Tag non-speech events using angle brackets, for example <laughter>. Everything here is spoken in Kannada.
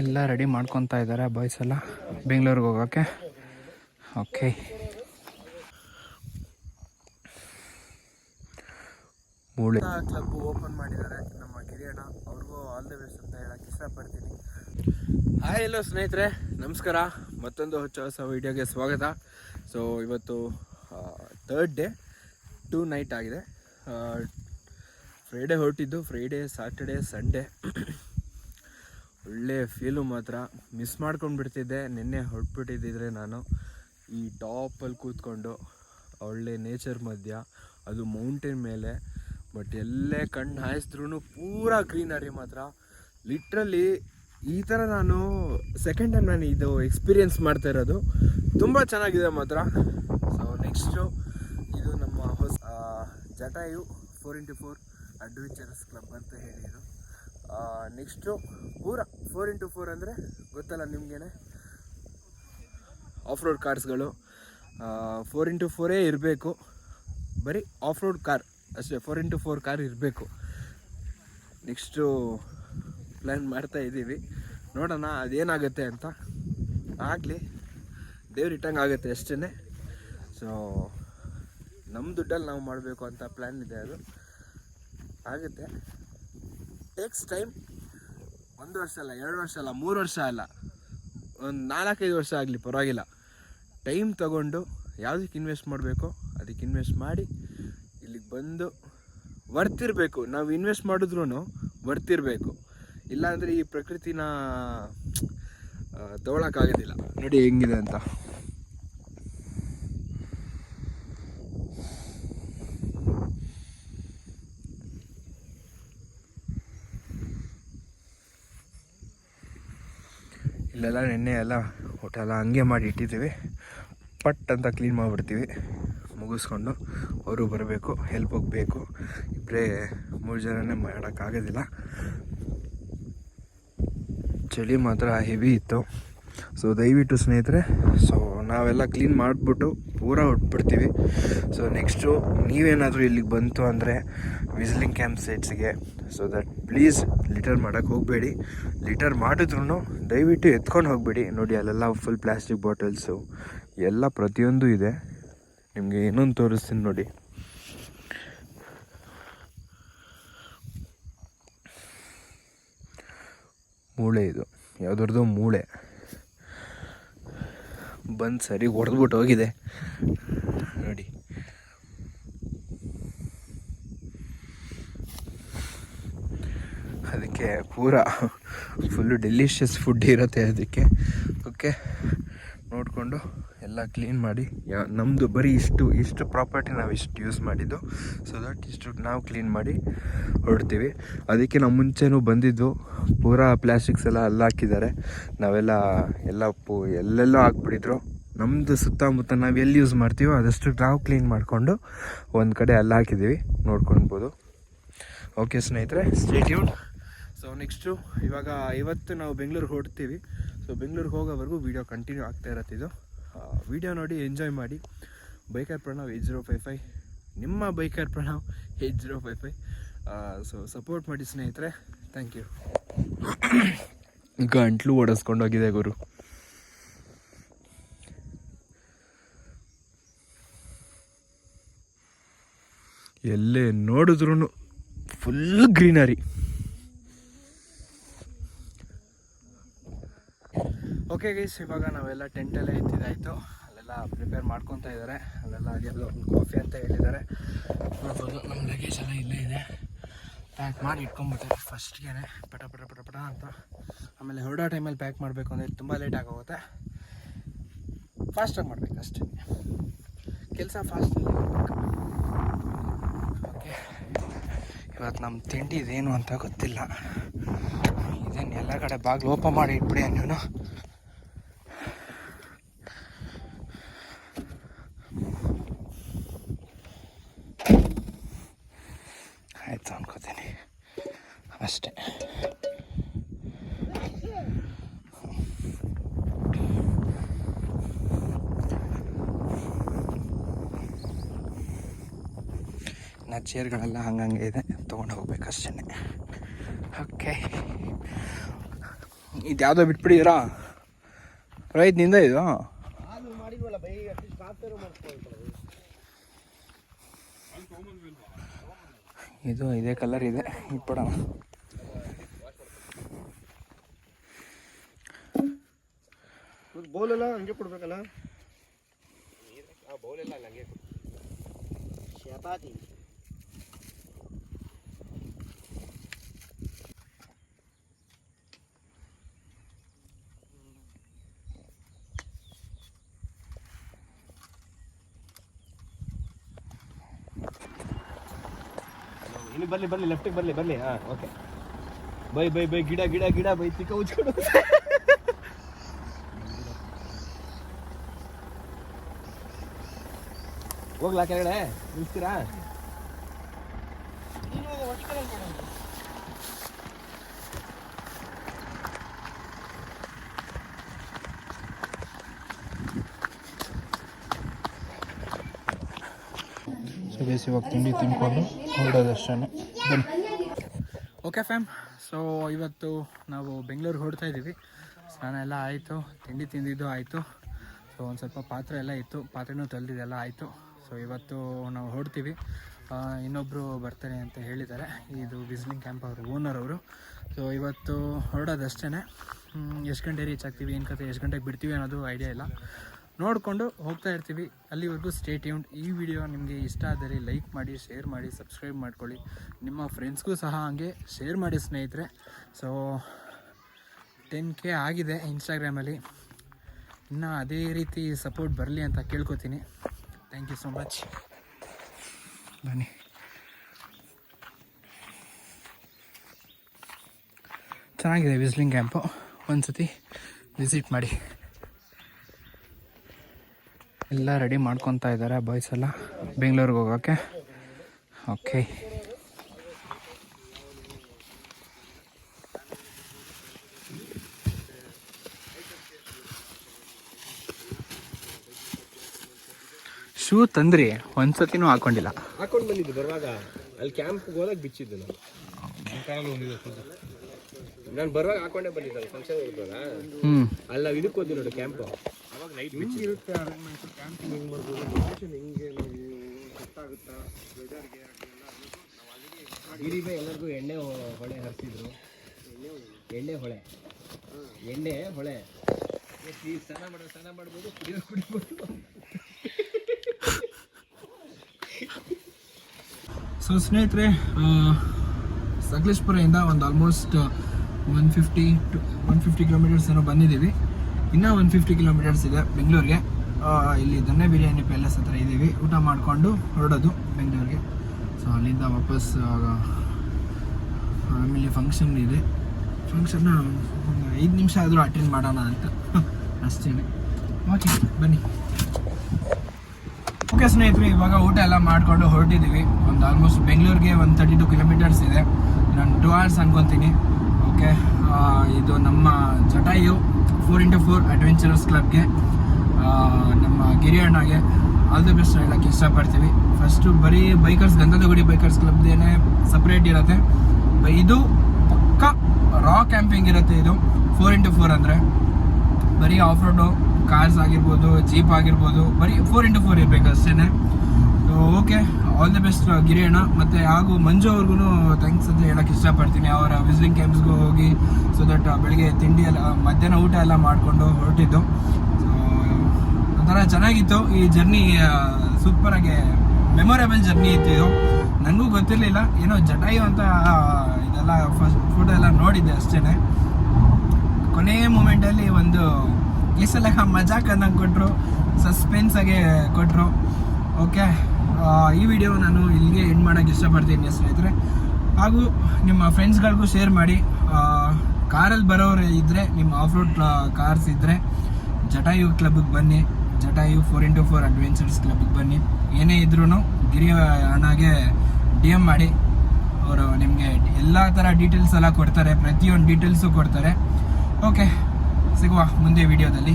ಎಲ್ಲ ರೆಡಿ ಮಾಡ್ಕೊತಾ ಇದ್ದಾರೆ ಬಾಯ್ಸ್ ಎಲ್ಲ. ಬೆಂಗಳೂರಿಗೆ ಹೋಗೋಕ್ಕೆ ಓಕೆ ಮೂಳೆ. ಕ್ಲಬ್ ಓಪನ್ ಮಾಡಿದ್ದಾರೆ. ನಮ್ಮ ಕಿರಿಯಣ್ಣ, ಅವ್ರಿಗೂ ಆಲ್ ದಿ ಬೆಸ್ಟ್ ಅಂತ ಹೇಳಕ್ಕೆ ಇಷ್ಟಪಡ್ತೀನಿ. ಹಾಯ್ ಎಲ್ಲೋ ಸ್ನೇಹಿತರೆ, ನಮಸ್ಕಾರ. ಮತ್ತೊಂದು ಹೊಚ್ಚ ಹೊಸ ವೀಡಿಯೋಗೆ ಸ್ವಾಗತ. ಸೊ ಇವತ್ತು ಥರ್ಡ್ ಡೇ ಟೂ ನೈಟ್ ಆಗಿದೆ. ಫ್ರೈಡೇ ಹೊರಟಿದ್ದು ಫ್ರೈಡೇ ಸಾಟರ್ಡೇ ಸಂಡೇ ಒಳ್ಳೆ ಫೀಲು ಮಾತ್ರ. ಮಿಸ್ ಮಾಡ್ಕೊಂಡು ಬಿಡ್ತಿದ್ದೆ. ನಿನ್ನೆ ಹೊರಟ್ಬಿಟ್ಟಿದ್ದಿದ್ರೆ ನಾನು. ಈ ಟಾಪಲ್ಲಿ ಕೂತ್ಕೊಂಡು ಒಳ್ಳೆ ನೇಚರ್ ಮಧ್ಯ ಅದು ಮೌಂಟೇನ್ ಮೇಲೆ. ಬಟ್ ಎಲ್ಲೇ ಕಣ್ಣು ಹಾಯಿಸಿದ್ರು ಪೂರ ಗ್ರೀನರಿ ಮಾತ್ರ. ಲಿಟ್ರಲಿ ಈ ಥರ ನಾನು ಸೆಕೆಂಡ್ ಟೈಮ್ ನಾನು ಇದು ಎಕ್ಸ್ಪೀರಿಯೆನ್ಸ್ ಮಾಡ್ತಾ ಇರೋದು. ತುಂಬ ಚೆನ್ನಾಗಿದೆ ಮಾತ್ರ. ಸೊ ನೆಕ್ಸ್ಟು ಇದು ನಮ್ಮ ಹೊಸ Jatayu four into four adventurous club ಅಂತ ಹೇಳಿದರು. ನೆಕ್ಸ್ಟು ಪೂರ ಫೋರ್ ಇಂಟು ಫೋರ್ ಅಂದರೆ ಗೊತ್ತಲ್ಲ ನಿಮಗೇನೆ? ಆಫ್ ರೋಡ್ ಕಾರ್ಸ್ಗಳು ಫೋರ್ ಇಂಟು ಫೋರೇ ಇರಬೇಕು. ಬರೀ ಆಫ್ ರೋಡ್ ಕಾರ್ ಅಷ್ಟೇ ಫೋರ್ ಇಂಟು ಫೋರ್ ಕಾರ್ ಇರಬೇಕು. ನೆಕ್ಸ್ಟು ಪ್ಲ್ಯಾನ್ ಮಾಡ್ತಾ ಇದ್ದೀವಿ ನೋಡೋಣ, ಅದೇನಾಗುತ್ತೆ ಅಂತ. ಆಗಲಿ, ದೇವ್ರು ಇಟ್ಟಂಗೆ ಆಗುತ್ತೆ ಅಷ್ಟೇ ಸೊ ನಮ್ಮ ದುಡ್ಡಲ್ಲಿ ನಾವು ಮಾಡಬೇಕು ಅಂತ ಪ್ಲ್ಯಾನ್ ಇದೆ ಅದು. ಆಗುತ್ತೆ. ಟೇಕ್ಸ್ ಟೈಮ್ ಒಂದು ವರ್ಷ ಅಲ್ಲ, ಎರಡು ವರ್ಷ ಅಲ್ಲ, ಮೂರು ವರ್ಷ ಅಲ್ಲ, ಒಂದು ನಾಲ್ಕೈದು ವರ್ಷ ಆಗಲಿ, ಪರವಾಗಿಲ್ಲ. ಟೈಮ್ ತಗೊಂಡು ಯಾವುದಕ್ಕೆ ಇನ್ವೆಸ್ಟ್ ಮಾಡಬೇಕು, ಅದಕ್ಕೆ ಇನ್ವೆಸ್ಟ್ ಮಾಡಿ, ಇಲ್ಲಿಗೆ ಬಂದು ವರ್ತಿರಬೇಕು ನಾವು ಇನ್ವೆಸ್ಟ್ ಮಾಡಿದ್ರೂ ವರ್ತಿರಬೇಕು ಇಲ್ಲಾಂದರೆ ಈ ಪ್ರಕೃತಿನ ತಗೊಳಕ್ಕಾಗೋದಿಲ್ಲ ನೋಡಿ ಹೆಂಗಿದೆ ಅಂತ. ಇಲ್ಲೆಲ್ಲ ನೆನ್ನೆ ಎಲ್ಲ ಊಟೆಲ್ಲ ಹಂಗೆ ಮಾಡಿ ಇಟ್ಟಿದ್ದೀವಿ. ಪಟ್ ಅಂತ ಕ್ಲೀನ್ ಮಾಡಿಬಿಡ್ತೀವಿ. ಮುಗಿಸ್ಕೊಂಡು ಅವರು ಬರಬೇಕು ಹೆಲ್ಪ್ ಹೋಗಬೇಕು ಇಬ್ಬರೇ ಮೂರು ಜನನೇ ಮಾಡೋಕ್ಕಾಗೋದಿಲ್ಲ ಚಳಿ ಮಾತ್ರ ಹೆವಿ ಇತ್ತು. ಸೊ ದಯವಿಟ್ಟು ಸ್ನೇಹಿತರೆ ಸೊ ನಾವೆಲ್ಲ ಕ್ಲೀನ್ ಮಾಡಿಬಿಟ್ಟು ಪೂರ ಹೊಟ್ಬಿಡ್ತೀವಿ. ಸೊ ನೆಕ್ಸ್ಟು ನೀವೇನಾದರೂ ಇಲ್ಲಿಗೆ ಬಂತು ಅಂದರೆ ವಿಸಿಲಿಂಗ್ ಕ್ಯಾಂಪ್ ಸೈಟ್ಸ್ಗೆ ಸೊ ದಟ್ ಪ್ಲೀಸ್ ಲಿಟರ್ ಮಾಡೋಕ್ಕೆ ಹೋಗಬೇಡಿ. ಲಿಟರ್ ಮಾಡಿದ್ರು ದಯವಿಟ್ಟು ಎತ್ಕೊಂಡು ಹೋಗಬೇಡಿ. ನೋಡಿ, ಅಲ್ಲೆಲ್ಲ ಫುಲ್ ಪ್ಲಾಸ್ಟಿಕ್ ಬಾಟಲ್ಸು ಎಲ್ಲ ಪ್ರತಿಯೊಂದು ಇದೆ. ನಿಮಗೆ ಏನೊಂದು ತೋರಿಸ್ತೀನಿ ನೋಡಿ. ಮೂಳೆ ಇದು. ಯಾವುದ್ರದ್ದು ಮೂಳೆ. ಬಂದು ಸರಿ ಹೊಡೆದ್ಬಿಟ್ಟು ಹೋಗಿದೆ ನೋಡಿ ಅದಕ್ಕೆ ಪೂರ ಫುಲ್ಲು ಡೆಲಿಷಿಯಸ್ ಫುಡ್ ಇರುತ್ತೆ ಅದಕ್ಕೆ. ಓಕೆ ನೋಡಿಕೊಂಡು ಎಲ್ಲ ಕ್ಲೀನ್ ಮಾಡಿ. ಯಾ ನಮ್ಮದು ಬರೀ ಇಷ್ಟು ಇಷ್ಟು ಪ್ರಾಪರ್ಟಿ ನಾವು ಇಷ್ಟು ಯೂಸ್ ಮಾಡಿದ್ದು. ಸೊ ದಟ್ ಇಷ್ಟು ನಾವು ಕ್ಲೀನ್ ಮಾಡಿ ಹೊರಡ್ತೀವಿ. ಅದಕ್ಕೆ ನಾವು ಮುಂಚೆನೂ ಬಂದಿದ್ದು ಪೂರಾ ಪ್ಲಾಸ್ಟಿಕ್ಸ್ ಎಲ್ಲ ಅಲ್ಲ ಹಾಕಿದ್ದಾರೆ. ನಾವೆಲ್ಲ ಎಲ್ಲ ಪೂ, ಎಲ್ಲೆಲ್ಲೋ ಹಾಕ್ಬಿಟ್ಟಿದ್ರು. ನಮ್ಮದು ಸುತ್ತಮುತ್ತ ನಾವು ಎಲ್ಲಿ ಯೂಸ್ ಮಾಡ್ತೀವೋ ಅದಷ್ಟು ನಾವು ಕ್ಲೀನ್ ಮಾಡಿಕೊಂಡು ಒಂದು ಕಡೆ ಎಲ್ಲ ಹಾಕಿದ್ದೀವಿ. ನೋಡ್ಕೊಳ್ಬೋದು. ಓಕೆ ಸ್ನೇಹಿತರೆ ಸ್ಟೇಟ್ಯೂನ್ ಸೊ ನೆಕ್ಸ್ಟು ಇವಾಗ ಇವತ್ತು ನಾವು ಬೆಂಗಳೂರಿಗೆ ಹೊರಡ್ತೀವಿ. ಸೊ ಬೆಂಗಳೂರಿಗೆ ಹೋಗೋವರೆಗೂ ವೀಡಿಯೋ ಕಂಟಿನ್ಯೂ ಆಗ್ತಾ ಇರತ್ತೆ ಇದು. ವೀಡಿಯೋ ನೋಡಿ ಎಂಜಾಯ್ ಮಾಡಿ. Biker Pranav eight zero five five ನಿಮ್ಮ biker Pranav eight zero five five so support ಮಾಡಿ ಸ್ನೇಹಿತರೆ. ಥ್ಯಾಂಕ್ ಯು ಗಂಟ್ಲು ಓಡಿಸ್ಕೊಂಡೋಗಿದೆ ಗುರು. ಎಲ್ಲೇ ನೋಡಿದ್ರು ಫುಲ್ ಗ್ರೀನರಿ ಓಕೆ ಗೈಸ್ ಇವಾಗ ನಾವೆಲ್ಲ ಟೆಂಟಲ್ಲೇ ಇದ್ದಿದ್ದಾಯಿತು ಅಲ್ಲೆಲ್ಲ ಪ್ರಿಪೇರ್ ಮಾಡ್ಕೊತಾ ಇದ್ದಾರೆ ಅಲ್ಲೆಲ್ಲ ಅದೆಲ್ಲ ಕಾಫಿ ಅಂತ ಹೇಳಿದ್ದಾರೆ. ನೋಡ್ಬೋದು ನಮ್ಮ ಲಗೇಜ್ ಎಲ್ಲ ಇಲ್ಲೇ ಇದೆ. ಪ್ಯಾಕ್ ಮಾಡಿ ಇಟ್ಕೊಂಬಿಟ್ಟೆ ಫಸ್ಟ್ಗೆ ಪಟ ಪಟ ಪಟ ಪಟ ಅಂತ. ಆಮೇಲೆ ಹೊರಡೋ ಟೈಮಲ್ಲಿ ಪ್ಯಾಕ್ ಮಾಡಬೇಕು ಅಂದರೆ ತುಂಬ ಲೇಟ್ ಆಗೋಗುತ್ತೆ. ಫಾಸ್ಟಾಗಿ ಮಾಡಬೇಕು ಅಷ್ಟೇ. ಕೆಲಸ ಫಾಸ್ಟಲ್ಲಿ ಓಕೆ ಇವತ್ತು ನಮ್ಮ ತಿಂಡಿ ಇದೇನು ಅಂತ ಗೊತ್ತಿಲ್ಲ. ಇದನ್ನು ಎಲ್ಲ ಕಡೆ ಬಾಗಿಲು ಓಪನ್ ಮಾಡಿ ಇಟ್ಬಿಡಿ ನೀವು ಆಯ್ತು ಅನ್ಕೋತೀನಿ ಅಷ್ಟೇ. ನಾ ಚೇರ್ಗಳೆಲ್ಲ ಹಂಗಂಗೆ ಇದೆ, ತೊಗೊಂಡು ಹೋಗ್ಬೇಕು ಅಷ್ಟೇ ಓಕೆ ಇದು ಯಾವುದೋ ಬಿಟ್ಬಿಟ್ಟಿದ್ದೀರಾ? ರೈತ ಇದು? ಇದು ಇದೇ ಕಲರ್ ಇದೆ. ಇಟ್ಬಿಡೋಣ ಬೌಲೆಲ್ಲ ಹಂಗೆ ಕೊಡ್ಬೇಕಲ್ಲ? ಚಪಾತಿ ಇಲ್ಲಿ ಬರಲಿ ಬರ್ಲಿ ಲೆಫ್ಟಿಗೆ ಬರಲಿ ಬರ್ಲಿ. ಹಾ ಓಕೆ ಬೈ ಬೈ ಬೈ ಗಿಡ ಗಿಡ ಗಿಡ ಬೈ ತಿಕ್ಕ ಉಚ್ಕೊಡು ಹೋಗ್ಲಾ ಕೆಳಗಡೆ? ನಿಲ್ತೀರಾ ಸೊ ಬೇಸಿ ಇವಾಗ ತಿಂಡಿ ತಿನ್ಕೊಂಡು ಹೊರಡೋದಷ್ಟೇ ಓಕೆ ಫ್ಯಾಮ್ ಸೊ ಇವತ್ತು ನಾವು ಬೆಂಗಳೂರಿಗೆ ಹೊಡ್ತಾ ಇದ್ದೀವಿ. ಸ್ನಾನ ಎಲ್ಲ ಆಯಿತು ತಿಂಡಿ ತಿಂದಿದ್ದು ಆಯಿತು. ಸೊ ಒಂದು ಸ್ವಲ್ಪ ಪಾತ್ರೆ ಎಲ್ಲ ಇತ್ತು. ಪಾತ್ರೆನೂ ತೊಳೆದಿದ್ದೆಲ್ಲ ಆಯಿತು. ಸೊ ಇವತ್ತು ನಾವು ಹೊರಡ್ತೀವಿ. ಇನ್ನೊಬ್ಬರು ಬರ್ತಾರೆ ಅಂತ ಹೇಳಿದ್ದಾರೆ. ಇದು ವಿಸ್ಲಿಂಗ್ ಕ್ಯಾಂಪ್ ಅವರು ಓನರ್ ಅವರು. ಸೊ ಇವತ್ತು ಹೊರಡೋದಷ್ಟೇ ಎಷ್ಟು ಗಂಟೆ ರೀಚ್ ಆಗ್ತೀವಿ, ಏನು ಕತೆ, ಎಷ್ಟು ಗಂಟೆಗೆ ಬಿಡ್ತೀವಿ ಅನ್ನೋದು ಐಡಿಯಾ ಇಲ್ಲ. ನೋಡಿಕೊಂಡು ಹೋಗ್ತಾ ಇರ್ತೀವಿ. ಅಲ್ಲಿವರೆಗೂ ಸ್ಟೇ ಟ್ಯೂನ್ಡ್ ಈ ವಿಡಿಯೋ ನಿಮಗೆ ಇಷ್ಟ ಆದರೆ ಲೈಕ್ ಮಾಡಿ ಶೇರ್ ಮಾಡಿ ಸಬ್ಸ್ಕ್ರೈಬ್ ಮಾಡ್ಕೊಳ್ಳಿ. ನಿಮ್ಮ ಫ್ರೆಂಡ್ಸ್ಗೂ ಸಹ ಹಾಗೆ ಶೇರ್ ಮಾಡಿ ಸ್ನೇಹಿತರೆ. ಸೊ ಟೆನ್ ಕೆ ಆಗಿದೆ ಇನ್ಸ್ಟಾಗ್ರಾಮಲ್ಲಿ ಇನ್ನೂ ಅದೇ ರೀತಿ ಸಪೋರ್ಟ್ ಬರಲಿ ಅಂತ ಕೇಳ್ಕೊತೀನಿ. ಥ್ಯಾಂಕ್ ಯು ಸೊ ಮಚ್ ಬನ್ನಿ. ಚೆನ್ನಾಗಿದೆ ವಿಸ್ಲಿಂಗ್ ಕ್ಯಾಂಪು. ಒಂದು ಸತಿ ವಿಸಿಟ್ ಮಾಡಿ. ಎಲ್ಲ ರೆಡಿ ಮಾಡ್ಕೊತಾ ಇದ್ದಾರೆ ಬಾಯ್ಸ್ ಎಲ್ಲ. ಬೆಂಗಳೂರಿಗೆ ಹೋಗೋಕ್ಕೆ ಓಕೆ ಶೂ ತಂದ್ರಿ ಒಂದ್ಸತಿನೂ ಹಾಕೊಂಡಿಲ್ಲ. ಹಾಕೊಂಡು ಬಂದಿದ್ದು ಬರುವಾಗ ಅಲ್ಲಿ ಕ್ಯಾಂಪ್ ಹೋದಾಗ ಬಿಚ್ಚಿದ್ದು ನಾನು. ನಾನು ಬರುವಾಗ ಹಾಕೊಂಡೇ ಬಂದಿದ್ದೆ ಫಂಕ್ಷನ್ ಇರುತ್ತಲ್ಲ ಹ್ಞೂ ಅಲ್ಲ ನಾವು ಇದಕ್ಕೆ ಹೋದ್ವಿ ನೋಡಿ ಕ್ಯಾಂಪ್ ಅವಾಗ ನೈಟ್ ಇರುತ್ತೆ ಕ್ಯಾಂಪ್ ಹೆಂಗೆ ಮಾಡ್ಬೋದು ಲೊಕೇಶನ್ ಹೆಂಗೆ ನಾವು ಗೊತ್ತಾಗುತ್ತಾ? ವೆದರ್ಗೆ ಗಿರಿಬೆ ಎಲ್ಲರಿಗೂ ಎಣ್ಣೆ ಹೊಳೆ ಹರಿಸಿದ್ರು. ಎಣ್ಣೆ ಹೊಳೆ. ಎಣ್ಣೆ ಹೊಳೆ. ಈ ಸ್ನಾನ ಮಾಡೋ ಸ್ನಾನ ಮಾಡ್ಬೋದು ಕುಡಿಯೋ ಕುಡಿಬೋದು. ಸೊ ಸ್ನೇಹಿತರೆ ಸಕಲೇಶ್ಪುರದಿಂದ ಒಂದು almost one fifty to one fifty kilometres ಏನೋ ಬಂದಿದ್ದೀವಿ. ಇನ್ನೂ ಒನ್ ಫಿಫ್ಟಿ ಕಿಲೋಮೀಟರ್ಸ್ ಇದೆ ಬೆಂಗಳೂರಿಗೆ. ಇಲ್ಲಿ ದೊನ್ನೆ ಬಿರಿಯಾನಿ ಪ್ಯಾಲೇಸ್ ಹತ್ರ ಇದ್ದೀವಿ. ಊಟ ಮಾಡಿಕೊಂಡು ಹೊರಡೋದು ಬೆಂಗಳೂರಿಗೆ. ಸೊ ಅಲ್ಲಿಂದ ವಾಪಸ್ ಆಮೇಲೆ ಫಂಕ್ಷನ್ ಇದೆ. ಫಂಕ್ಷನ್ನ ಒಂದು ಐದು ನಿಮಿಷ ಆದರೂ ಅಟೆಂಡ್ ಮಾಡೋಣ ಅಂತ. <laughs> ಅಷ್ಟೇ ಓಕೆ ಬನ್ನಿ. ಓಕೆ ಸ್ನೇಹಿತರೆ ಇವಾಗ ಊಟ ಎಲ್ಲ ಮಾಡಿಕೊಂಡು ಹೊರಟಿದ್ದೀವಿ. ಒಂದು ಆಲ್ಮೋಸ್ಟ್ ಬೆಂಗಳೂರಿಗೆ ಒಂದು ತರ್ಟಿ ಟು ಕಿಲೋಮೀಟರ್ಸ್ ಇದೆ. ನಾನು ಟೂ ಅವರ್ಸ್ ಅನ್ಕೊತೀನಿ. ಓಕೆ ಇದು ನಮ್ಮ Jatayu four into four adventurous ಕ್ಲಬ್ಗೆ ನಮ್ಮ ಗಿರಿಯಣ್ಣಗೆ ಆಲ್ ದಿ ಬೆಸ್ಟ್ ಹೇಳಕ್ಕೆ ಇಷ್ಟಪಡ್ತೀವಿ. ಫಸ್ಟು ಬರೀ ಬೈಕರ್ಸ್ ಗಂಧದಗುಡಿ ಬೈಕರ್ಸ್ ಕ್ಲಬ್ದೇನೆ ಸಪ್ರೇಟ್ ಇರುತ್ತೆ. ಇದು ಪಕ್ಕ ರಾ ಕ್ಯಾಂಪಿಂಗ್ ಇರುತ್ತೆ ಇದು. ಫೋರ್ ಇಂಟು ಫೋರ್ ಅಂದರೆ. ಬರೀ ಆಫ್ ರೋಡು ಕಾರ್ಸ್ ಆಗಿರ್ಬೋದು ಜೀಪ್ ಆಗಿರ್ಬೋದು, ಬರೀ ಫೋರ್ ಇಂಟು ಫೋರ್ ಇರಬೇಕು ಅಷ್ಟೇ okay all the best Giriyanna. ಮತ್ತು ಹಾಗೂ ಮಂಜು ಅವ್ರಿಗೂ ಥ್ಯಾಂಕ್ಸ್ ಅಂತ ಹೇಳಕ್ಕೆ ಇಷ್ಟಪಡ್ತೀನಿ. ಅವರ ವಿಸಿಟಿಂಗ್ ಕ್ಯಾಂಪ್ಸ್ಗೂ ಹೋಗಿ ಸೊ ದಟ್ ಬೆಳಿಗ್ಗೆ ತಿಂಡಿ ಎಲ್ಲ ಮಧ್ಯಾಹ್ನ ಊಟ ಎಲ್ಲ ಮಾಡಿಕೊಂಡು ಹೊರಟಿದ್ದು. ಸೊ ಒಂಥರ ಚೆನ್ನಾಗಿತ್ತು. ಈ ಜರ್ನಿ ಸೂಪರಾಗಿ ಮೆಮೊರೇಬಲ್ ಜರ್ನಿ ಇತ್ತು ಇದು. ನನಗೂ ಗೊತ್ತಿರಲಿಲ್ಲ. ಏನೋ ಜಟಾಯು ಅಂತ ಇದೆಲ್ಲ ಫಸ್ಟ್ ಫೋಟೋ ಎಲ್ಲ ನೋಡಿದ್ದೆ ಅಷ್ಟೇ ಕೊನೆಯ ಮೂಮೆಂಟಲ್ಲಿ ಒಂದು ಈ ಸಲ ಮಜಾಕ್ ಅನ್ನಂಗೆ ಕೊಟ್ಟರು ಸಸ್ಪೆನ್ಸ್ ಆಗಿ ಕೊಟ್ಟರು ಓಕೆ ಈ ವಿಡಿಯೋ ನಾನು ಇಲ್ಲಿಗೆ ಎಂಡ್ ಮಾಡೋಕ್ಕೆ ಇಷ್ಟಪಡ್ತೀನಿ ಸ್ನೇಹಿತರೆ. ಹಾಗೂ ನಿಮ್ಮ ಫ್ರೆಂಡ್ಸ್ಗಳಿಗೂ ಶೇರ್ ಮಾಡಿ. ಕಾರಲ್ಲಿ ಬರೋರು ಇದ್ದರೆ ನಿಮ್ಮ ಆಫ್ ರೋಡ್ ಕಾರ್ಸ್ ಇದ್ದರೆ ಜಟಾಯು ಕ್ಲಬ್ಗೆ ಬನ್ನಿ. Jatayu four into four adventures ಕ್ಲಬ್ಗೆ ಬನ್ನಿ. ಏನೇ ಇದ್ರೂ ಗಿರಿ ಅಣ್ಣಗೆ ಡಿ ಎಂ ಮಾಡಿ. ಅವರು ನಿಮಗೆ ಎಲ್ಲ ಥರ ಡೀಟೇಲ್ಸ್ ಎಲ್ಲ ಕೊಡ್ತಾರೆ. ಪ್ರತಿಯೊಂದು ಡೀಟೇಲ್ಸು ಕೊಡ್ತಾರೆ. ಓಕೆ ಸಿಗುವ ಮುಂದೆ ವಿಡಿಯೋದಲ್ಲಿ